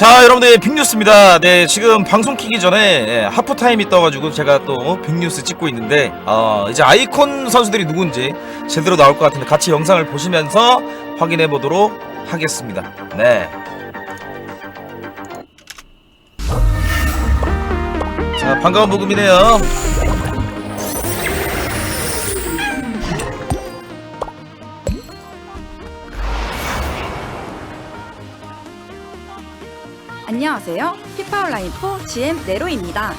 자 여러분들 빅뉴스입니다. 네 지금 방송 키기 전에 예, 하프타임이 떠가지고 제가 또 빅뉴스 찍고 있는데 어 이제 아이콘 선수들이 누군지 제대로 나올 것 같은데 같이 영상을 보시면서 확인해 보도록 하겠습니다. 네. 자 반가운 모금이네요 안녕하세요. 피파 온라인 4 GM 네로입니다.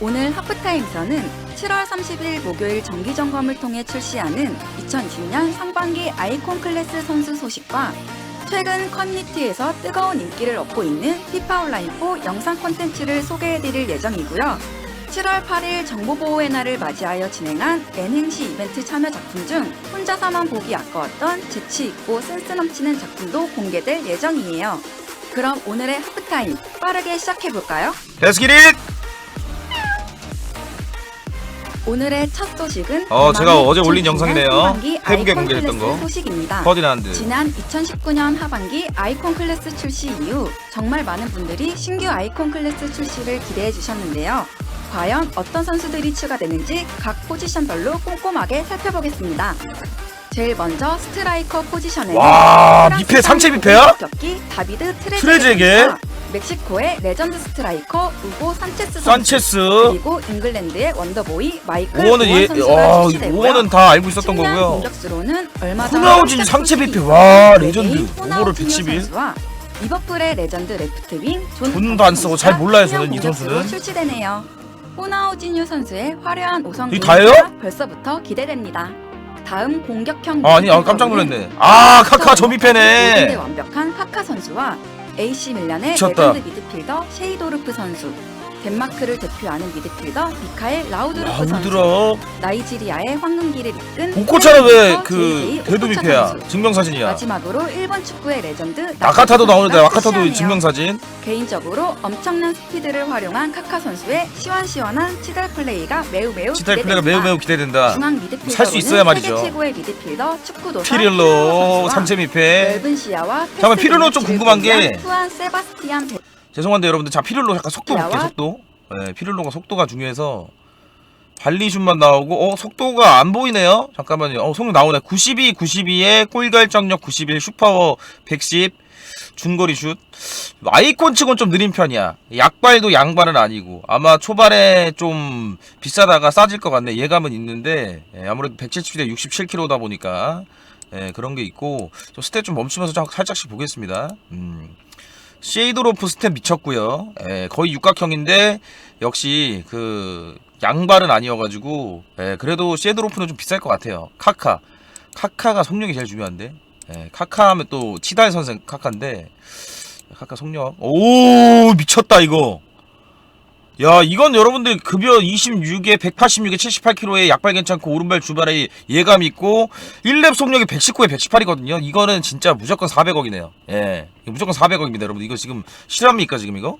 오늘 하프타임에서는 7월 30일 목요일 정기 점검을 통해 출시하는 2020년 상반기 아이콘 클래스 선수 소식과 최근 커뮤니티에서 뜨거운 인기를 얻고 있는 피파 온라인 4 영상 콘텐츠를 소개해드릴 예정이고요. 7월 8일 정보보호의 날을 맞이하여 진행한 N행시 이벤트 참여 작품 중 혼자서만 보기 아까웠던 재치있고 센스 넘치는 작품도 공개될 예정이에요. 그럼 오늘의 하프타임 빠르게 시작해볼까요? Let's get it! 오늘의 첫 소식은 어, 제가 어제 올린 2019년 영상이네요. 페북에 공개됐던 거. 소식입니다. 퍼디난드 지난 2019년 하반기 아이콘 클래스 출시 이후 정말 많은 분들이 신규 아이콘 클래스 출시를 기대해 주셨는데요. 과연 어떤 선수들이 추가되는지 각 포지션별로 꼼꼼하게 살펴보겠습니다. 제일 먼저 스트라이커 포지션에는 와 미페 상체 상 미페야? 격기 다비드 트레제게 트레제게? 멕시코의 레전드 스트라이커 우고 산체스 선수 산체스 그리고 잉글랜드의 원더보이 마이클 오어는 오원 얘, 선수가 와, 출시되고요. 오어는 다 알고 있었던 측면 거고요. 공격수로는 얼마 전 호나우진 상체 비피. 와, 레전드. 오버를 111. 선수와 리버풀의 레전드 레프트 윙 존. 돈도 안 쓰고 잘 선수가 몰라요, 저는 이 공격수로 선수는. 출시되네요. 호나우진유 선수의 화려한 오성 이게 다예요? 벌써부터 기대됩니다. 다음 공격형 아, 아니 아 깜짝 놀랐네. 아 카카 미페네 완벽한 카카 선수와 AC 밀란의 미쳤다. 레전드 미드필더 셰이도르프 선수, 덴마크를 대표하는 미드필더 미카엘 라우드르프 선수, 라우드럽 나이지리아의 황금기를 이끈 오코차는 왜 헬렌 그 JJ 대도 오코차 미페야 선수. 증명사진이야 마지막으로 일본 축구의 레전드 나카타도 나오는데 출시하네요. 증명사진 개인적으로 엄청난 스피드를 활용한 카카 선수의 시원시원한 치달 플레이가 매우 매우 치탈 플레이가 기대됩니다. 매우 매우 기대된다 중앙 미드필더로는 살수 있어야 말이죠. 세계 최고의 미드필더 축구도사 피릴로 선수와 상체 미페 넓은 시야와 잠깐만, 피를로 좀 궁금한 게- 후안 세바스티안 베- 죄송한데 여러분들 자 피를로 약간 속도 볼게 야와? 속도. 네, 피를로가 속도가 중요해서 발리슛만 나오고 어 속도가 안 보이네요. 잠깐만요. 어 속도 나오네. 92 92에 골 결정력 91 슈퍼워 110 중거리 슛. 아이콘 치곤 좀 느린 편이야. 약발도 양발은 아니고. 아마 초반에 좀 비싸다가 싸질 것 같네. 예감은 있는데 예, 아무래도 170대 67kg다 보니까 예, 그런 게 있고 좀 스탯 좀 멈추면서 좀 살짝씩 보겠습니다. 음. 쉐이드로프 스텝 미쳤고요. 예, 거의 육각형인데 역시 그 양발은 아니어가지고 예, 그래도 쉐이드로프는 좀 비쌀 것 같아요. 카카, 카카가 속력이 제일 중요한데 예, 카카 하면 또 치다의 선생 카카인데 카카 속력 오 미쳤다 이거. 야 이건 여러분들 급여 26에 186에 78kg에 약발 괜찮고 오른발 주발에 예감 있고 1렙 속력이 119에 118이거든요. 이거는 진짜 무조건 400억이네요. 예. 무조건 400억입니다 여러분. 이거 지금 실합니까 지금 이거?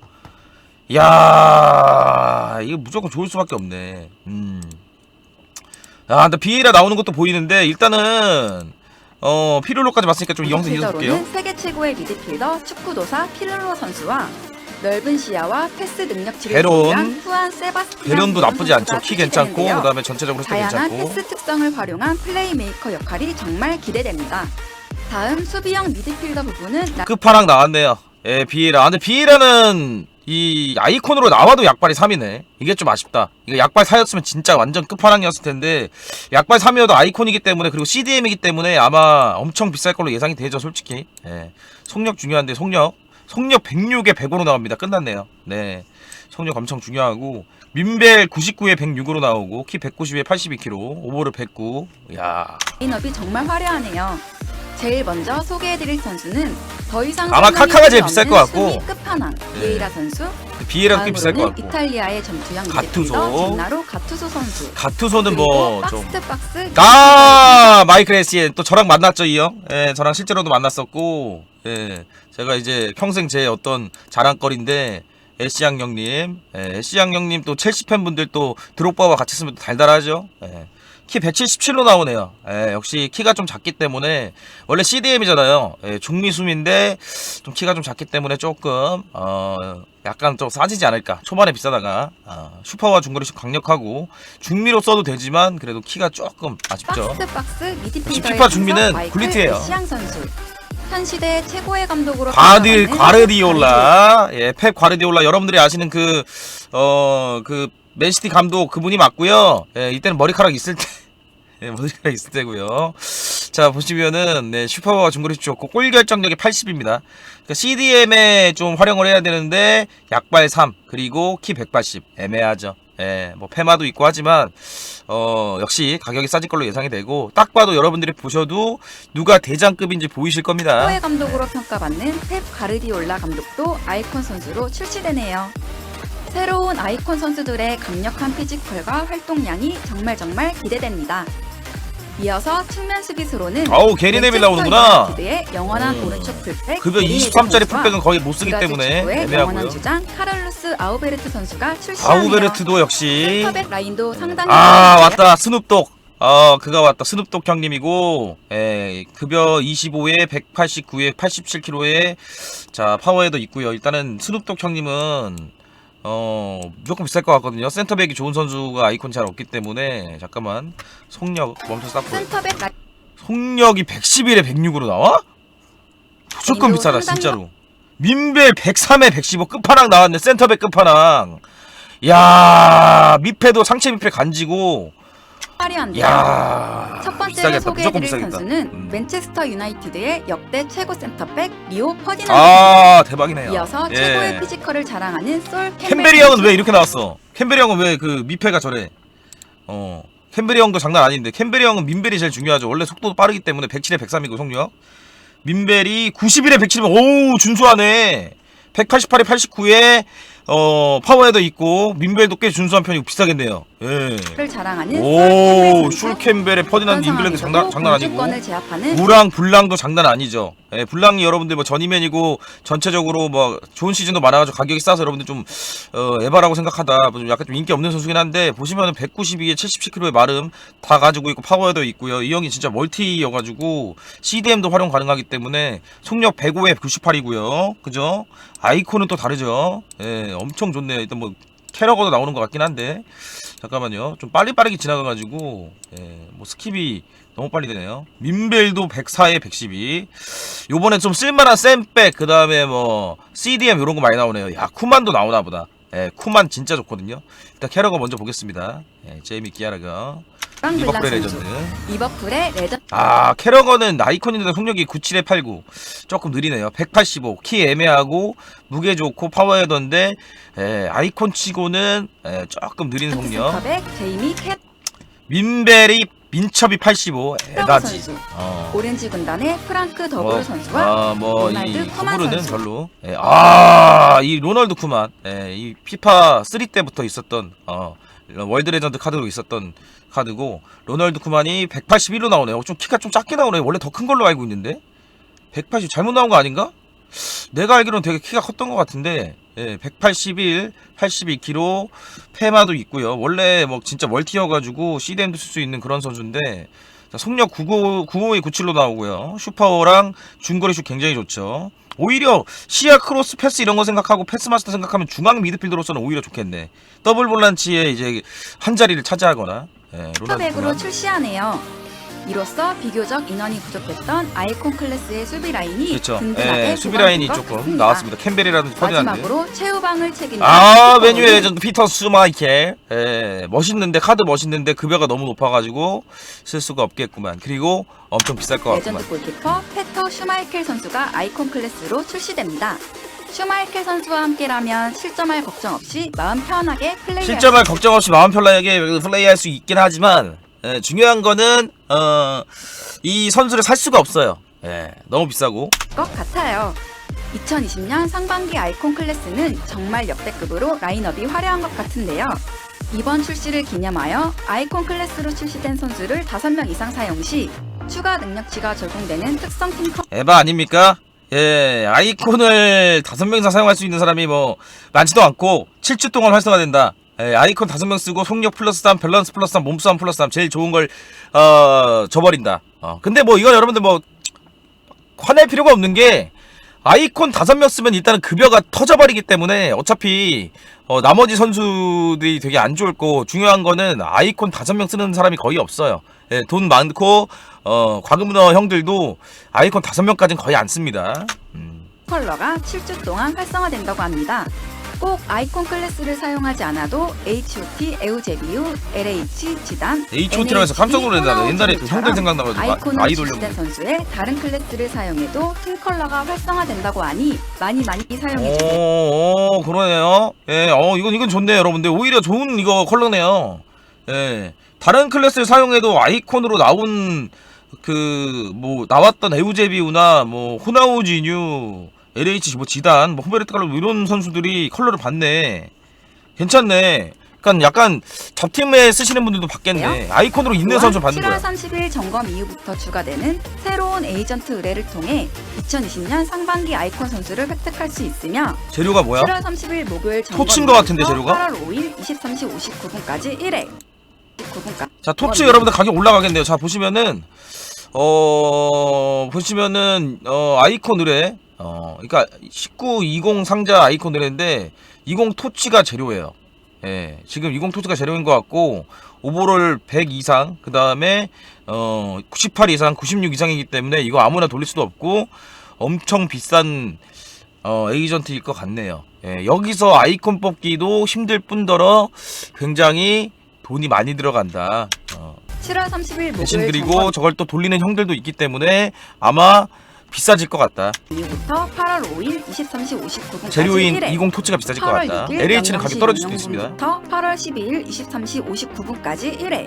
야 이거 무조건 좋을 수밖에 없네. 음. 아 근데 비에라 나오는 것도 보이는데 일단은 어 피를로까지 봤으니까 좀이 영상 미드필더로는 세계 최고의 미드필더 축구도사 피를로 선수와 넓은 시야와 패스 능력치를 베론. 보유한 후안 세바스티안 대련도 나쁘지 않죠 선수가 키 괜찮고 출시되는데요. 그 다음에 전체적으로 스텝 다양한 괜찮고 패스 특성을 활용한 플레이메이커 역할이 정말 기대됩니다. 다음 수비형 미드필더 부분은 나- 끝판왕 나왔네요. 예, 비에라. 근데 비에라는 이 아이콘으로 나와도 약발이 3이네. 이게 좀 아쉽다. 이거 약발 4였으면 진짜 완전 끝판왕이었을 텐데 약발 3이어도 아이콘이기 때문에 그리고 CDM이기 때문에 아마 엄청 비쌀 걸로 예상이 되죠, 솔직히. 예. 속력 중요한데 속력. 속력 106에 105로 나옵니다. 끝났네요. 네. 속력 엄청 중요하고 민벨 99에 106으로 나오고 키 190에 82kg, 오버를 109. 야. 라인업이 정말 화려하네요. 제일 먼저 소개해드릴 선수는 더 이상 아마 카카가 제일 비쌀 것 같고. 끝판왕 네. 베이라 선수 비에라도 꽤 비쌀 것 다음으로는 같고. 이탈리아의 전투형 가투소. 미드필더 젠나로 가투소 선수 가투소는 그리고 뭐 박스 좀. 투 박스 아 마이클 에시엔 또 저랑 만났죠 이 형. 예, 저랑 실제로도 만났었고, 예, 제가 이제 평생 제 어떤 자랑거리인데 에시 양 형님, 예, 에시 양 형님 또 첼시 팬분들 또 드록바와 같이 있으면 또 달달하죠. 예. 키 177로 나오네요. 예, 역시 키가 좀 작기 때문에 원래 CDM이잖아요. 예, 중미숨인데 좀 키가 좀 작기 때문에 조금 어 약간 좀 싸지지 않을까. 초반에 비싸다가 어, 슈퍼와 중거리 슛 강력하고 중미로 써도 되지만 그래도 키가 조금 아쉽죠. 박스 박스 미드 역시 필더의 피파 중미는 굴리트예요. 현 시대 최고의 감독으로 평가받는 과르디올라 예, 펩 과르디올라 여러분들이 아시는 그어 그 맨시티 감독 그분이 맞고요. 예, 이때는 머리카락 있을 때 예, 머리카락 있을 때고요. 자 보시면은 네, 슈퍼가 중거리 슛 좋고 골 결정력이 80입니다. 그러니까 CDM에 좀 활용을 해야 되는데 약발 3 그리고 키 180 애매하죠. 예, 뭐 페마도 있고 하지만 어 역시 가격이 싸질 걸로 예상이 되고 딱 봐도 여러분들이 보셔도 누가 대장급인지 보이실 겁니다. 최고의 감독으로 평가받는 펩 가르디올라 감독도 아이콘 선수로 출시되네요. 새로운 아이콘 선수들의 강력한 피지컬과 활동량이 정말 정말 기대됩니다. 이어서 측면 수비수로는 아우 게리 네빌 나오는구나. 의 영원한 음. 오른쪽 풀백 급여 게리 23짜리 네빌 선수와 풀백은 거의 못 쓰기 브라질 때문에 축구의 애매하고요. 주장 카를로스 아우베르트 선수가 출시하네요. 아우베르트도 역시 센터백 라인도 상당히 아 좋은데요. 왔다 스눕독 어 그가 왔다 스눕독 형님이고 에 급여 25에 189에 87kg에 자 파워헤더 있고요 일단은 스눕독 형님은 어 무조건 비쌀 것 같거든요. 센터백이 좋은 선수가 아이콘 잘 없기 때문에 잠깐만. 속력 멈춰 쌌고 센터백 라인 속력이 111에 106으로 나와? 무조건 이거 비싸다 진짜로. 민벨 103에 115 끝판왕 나왔네. 센터백 끝판왕. 야 미패도 상체 미패 간지고 화려한데요. 야첫 번째로 비싸겠다. 무조건 소개해드릴 비싸겠다. 선수는 음. 맨체스터 유나이티드의 역대 최고 센터백 리오 퍼디난드 아 대박이네요. 이어서 예. 최고의 피지컬을 자랑하는 솔 캠베리 형은. 왜 이렇게 나왔어? 캠베리 형은 왜 그 미패가 저래? 어 캠베리 형도 장난 아닌데. 캠베리 형은 민벨이 제일 중요하죠. 원래 속도도 빠르기 때문에 107에 103이고 속력. 민벨이 91에 107이면 오우 준수하네. 188에 89에 어 파워헤더 있고 민벨도 꽤 준수한 편이고 비싸겠네요 예. 를 자랑하는 오. 슐캠벨의 퍼디난드 잉글랜드 장난, 장난 아니고 우랑 블랑도 장난 아니죠. 예, 블랑이 여러분들 뭐 전이맨이고 전체적으로 뭐 좋은 시즌도 많아가지고 가격이 싸서 여러분들 좀 어, 에바라고 생각하다 뭐좀 약간 좀 인기 없는 선수긴 한데 보시면은 192에 77kg의 마름 다 가지고 있고 파워도 있고요. 이 형이 진짜 멀티여가지고 CDM도 활용 가능하기 때문에 속력 105에 98이고요. 그죠? 아이콘은 또 다르죠. 예, 엄청 좋네요. 일단 뭐 캐러거도 나오는 것 같긴 한데 잠깐만요. 좀 빨리 빠르게 지나가가지고 예, 뭐 스킵이 너무 빨리 되네요. 민벨도 104에 112. 요번에 좀 쓸만한 쌤백 그 다음에 뭐 CDM 이런 거 많이 나오네요. 야 쿠만도 나오나 보다. 예, 쿠만 진짜 좋거든요. 일단 캐러거 먼저 보겠습니다. 예, 제이미 기아라가 리버풀의 선수 레전드. 리버풀의 레전드. 아 캐러거는 아이콘인데 속력이 97에 89 조금 느리네요. 185 키 애매하고 무게 좋고 파워헤더인데 에, 아이콘 치고는 에, 조금 느린 속력. 센터백 제이미 캣 민벨이 민첩이 85 프라우 에다지. 선수. 어. 오렌지 군단의 프랑크 더블 선수와 아, 뭐 이 로날드 쿠만 구부르는 선수. 별로. 예, 아이 로널드 쿠만. 예, 이 피파 3 때부터 있었던 어 월드 레전드 카드로 있었던 카드고 로널드 쿠만이 181로 나오네요 좀 키가 좀 작게 나오네요 원래 더 큰 걸로 알고 있는데 180 잘못 나온 거 아닌가? 내가 알기로는 되게 키가 컸던 것 같은데 예, 181, 82kg 페마도 있고요. 원래 뭐 진짜 멀티여가지고 CDM도 쓸 수 있는 그런 선수인데 자, 속력 95, 95에 97로 나오고요. 슈퍼랑 중거리 슛 굉장히 좋죠. 오히려 시야 크로스 패스 이런 거 생각하고 패스 마스터 생각하면 중앙 미드필더로서는 오히려 좋겠네. 더블 볼란치에 이제 한 자리를 차지하거나 예, 쿠만. 출시하네요. 이로써 비교적 인원이 부족했던 아이콘 클래스의 수비 라인이 그렇죠. 든든하게 예, 수비 라인이 조금 같습니다. 나왔습니다. 캠벨이라든지 퍼디난드. 마지막으로 최후방을 책임진 아 레전드 피터 수마이켈 예, 멋있는데 카드 멋있는데 급여가 너무 높아가지고 쓸 수가 없겠구만 그리고 엄청 비쌀 것 같구만 레전드 골키퍼 페터 슈마이켈 선수가 아이콘 클래스로 출시됩니다. 슈마이켈 선수와 함께라면 실점할 걱정 없이 마음 편하게 플레이할 실점할 걱정 없이 마음 편하게 플레이할 수 있긴 하지만 예, 중요한 거는 어, 이 선수를 살 수가 없어요 예, 너무 비싸고 것 같아요. 2020년 상반기 아이콘 클래스는 정말 역대급으로 라인업이 화려한 것 같은데요. 이번 출시를 기념하여 아이콘 클래스로 출시된 선수를 5명 이상 사용 시 추가 능력치가 적용되는 특성 팀 에바 아닙니까? 예, 아이콘을 다섯 명 이상 사용할 수 있는 사람이 뭐 많지도 않고 7주 동안 활성화된다. 예, 아이콘 다섯 명 쓰고 속력 플러스 3, 밸런스 플러스 3, 몸싸움 플러스 3 제일 좋은 걸 어, 줘버린다. 어, 근데 뭐 이건 여러분들 뭐 화낼 필요가 없는 게 아이콘 다섯 명 쓰면 일단은 급여가 터져버리기 때문에 어차피 어, 나머지 선수들이 되게 안 좋을 거고 중요한 거는 아이콘 다섯 명 쓰는 사람이 거의 없어요. 예, 돈 많고 어, 과금러 형들도 아이콘 다섯 명까지는 거의 안 씁니다. 음. 컬러가 7주 동안 활성화된다고 합니다. 꼭 아이콘 클래스를 사용하지 않아도 HOT, 에우제비우, LH, 지단, H.O.T.라고 해서 깜짝. 나 옛날에 그 형들 생각나가지고 아- 아이돌 지정된 선수의 다른 클래스를 사용해도 팀 컬러가 활성화된다고 하니 많이 많이 사용해 주세요. 오, 오, 그러네요. 예, 어, 이건, 이건 좋네요, 여러분들. 오히려 좋은 이거 컬러네요. 예. 다른 클래스를 사용해도 아이콘으로 나온, 그, 뭐, 나왔던 에우제비우나, 뭐, 호나우지뉴, LH, 뭐, 지단, 뭐, 후베르트 칼로 이런 선수들이 컬러를 봤네. 괜찮네. 그니까 약간, 잡팀에 쓰시는 분들도 봤겠네. 아이콘으로 있는 선수 받는 7월 거야. 30일 점검 이후부터 추가되는 새로운 에이전트 의뢰를 통해 2020년 상반기 아이콘 선수를 획득할 수 있으며 재료가 뭐야? 7월 30일 목요일 점검 토치인 것 같은데, 재료가? 8월 5일 23시 59분까지 1회 59분까지 자 토치 여러분들 가격 올라가겠네요. 자 보시면은 어 보시면은 어 아이콘 의뢰 어 그러니까 19, 20 상자 아이콘 의뢰인데 20 토치가 재료예요. 예 지금 20 토치가 재료인 것 같고 오버롤 100 이상 그 다음에 어 98 이상 96 이상이기 때문에 이거 아무나 돌릴 수도 없고 엄청 비싼 어 에이전트일 것 같네요. 예 여기서 아이콘 뽑기도 힘들 뿐더러 굉장히 돈이 많이 들어간다. 어, 7월 30일 대신 목요일 그리고 저걸 또 돌리는 형들도 있기 때문에 아마 비싸질 것 같다. 이후부터 8월 5일 23시 59분까지 재료인 1회 20 토치가 비싸질 것 8월 같다. 6일 LH는 가격 떨어질 수도 있습니다. 부터 8월 12일 23시 59분까지 1회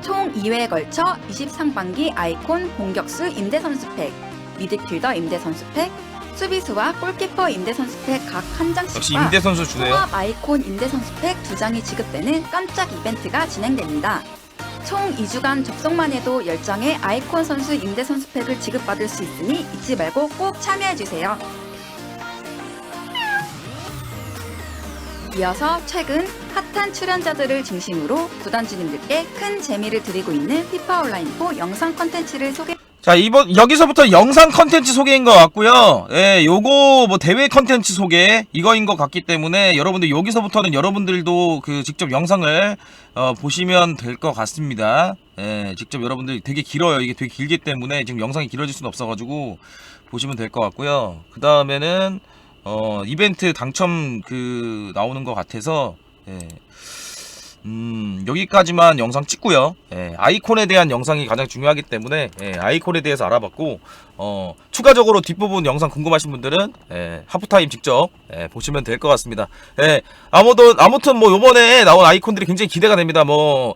총 2회에 걸쳐 23반기 아이콘 공격수 임대 선수 팩, 미드필더 임대 선수 팩, 수비수와 골키퍼 임대 선수 팩 각 한 역시 장씩과 임대 선수 주네요. 통합 아이콘 임대 선수 팩 두 장이 지급되는 깜짝 이벤트가 진행됩니다. 총 2주간 접속만 해도 10장의 아이콘 선수 임대 선수 팩을 지급받을 수 있으니 잊지 말고 꼭 참여해주세요. 이어서 최근 핫한 출연자들을 중심으로 구단주님들께 큰 재미를 드리고 있는 피파 온라인4 영상 컨텐츠를 소개 자 이번 여기서부터 영상 컨텐츠 소개인 것 같고요. 예, 요거 뭐 대회 컨텐츠 소개 이거인 것 같기 때문에 여러분들 여기서부터는 여러분들도 그 직접 영상을 어, 보시면 될 것 같습니다. 예, 직접 여러분들 되게 길어요. 이게 되게 길기 때문에 지금 영상이 길어질 수는 없어가지고 보시면 될 것 같고요. 그 다음에는 어, 이벤트 당첨 그 나오는 것 같아서 예. 음, 여기까지만 영상 찍고요. 예, 아이콘에 대한 영상이 가장 중요하기 때문에 예, 아이콘에 대해서 알아봤고 어, 추가적으로 뒷부분 영상 궁금하신 분들은 예, 하프타임 직접 예, 보시면 될 것 같습니다. 예, 아무도 아무튼 뭐 요번에 나온 아이콘들이 굉장히 기대가 됩니다. 뭐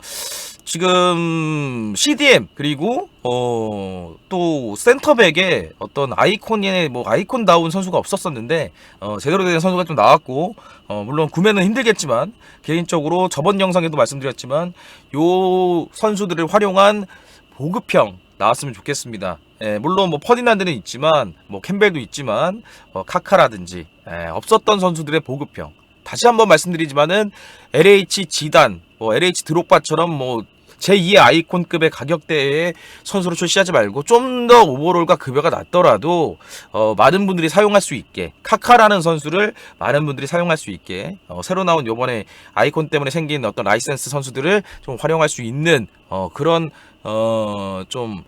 지금 CDM 그리고 어, 또 센터백에 어떤 아이콘의 뭐 아이콘다운 선수가 없었었는데 어, 제대로 된 선수가 좀 나왔고 어, 물론 구매는 힘들겠지만 개인적으로 저번 영상에도 말씀드렸지만 요 선수들을 활용한 보급형 나왔으면 좋겠습니다. 예, 물론 뭐 퍼디난드는 있지만 뭐 캠벨도 있지만 어, 카카라든지 예, 없었던 선수들의 보급형 다시 한번 말씀드리지만은 LH 지단, 뭐 LH 드록바처럼 뭐 제2의 아이콘급의 가격대의 선수로 출시하지 말고 좀 더 오버롤과 급여가 낮더라도 어, 많은 분들이 사용할 수 있게 카카라는 선수를 많은 분들이 사용할 수 있게 어, 새로 나온 요번에 아이콘 때문에 생긴 어떤 라이센스 선수들을 좀 활용할 수 있는 어, 그런 어, 좀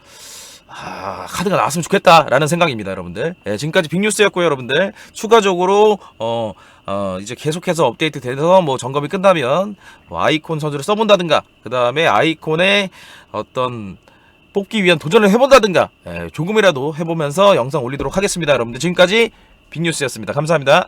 아, 카드가 나왔으면 좋겠다라는 생각입니다, 여러분들. 예, 지금까지 빅뉴스였고요, 여러분들. 추가적으로 어, 어, 이제 계속해서 업데이트 돼서 뭐 점검이 끝나면 뭐 아이콘 선수를 써본다든가, 그 다음에 아이콘의 어떤 뽑기 위한 도전을 해본다든가, 예, 조금이라도 해보면서 영상 올리도록 하겠습니다, 여러분들. 지금까지 빅뉴스였습니다. 감사합니다.